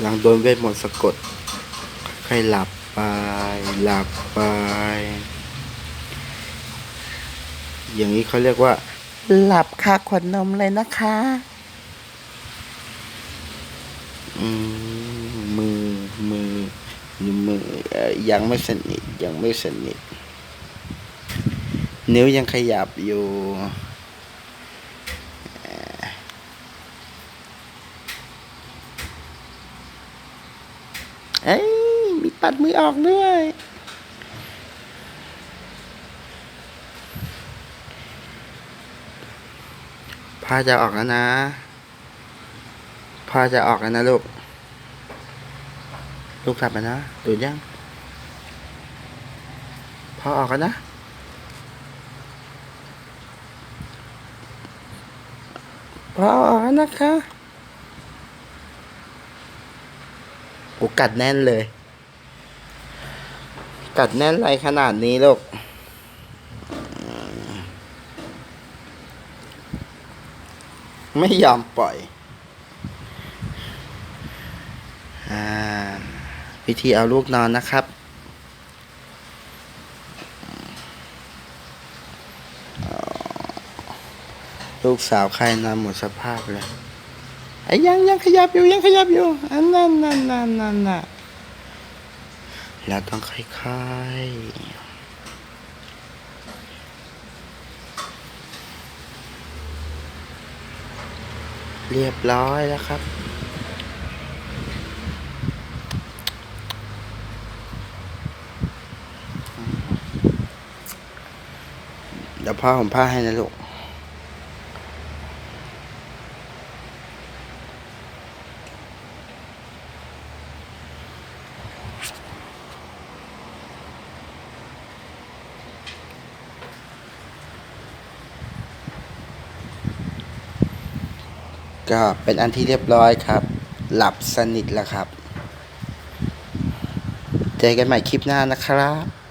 หลังโดนเวทมนต์สะกดค่อยหลับไป หลับไป อย่างนี้เขาเรียกว่า หลับคาขวดนมเลยนะคะ อืมมือ มือนิ้วมือเอ่อยังไม่สนิท ยังไม่สนิท นิ้วยังขยับอยู่เอ่อ เอ้ยมีปัดมือออกด้วยผ้าจะออกแล้วนะผ้าจะออกแล้วนะลูก ลูกกลับมานะดูดยัง พอออกแล้วนะพอออกแล้วนะคะ โอ้กัดแน่นเลย กัดแน่นอะไรขนาดนี้ลูกไม่ยอมปล่อยอ่าวิธีเอาลูกนอนนะครับ ลูกสาวใครนอนหมดสภาพเลย ไอ้ยังยังขยับอยู่ยังขยับอยู่อันนั่นนั่นนั่นนั่นน่ะแล้วต้องค่อยๆเรียบร้อยแล้วครับ เดี๋ยวพ่อผมผ้าให้นะลูก ก็เป็นอันที่เรียบร้อยครับ หลับสนิทแล้วครับ เจอกันใหม่คลิปหน้านะครับ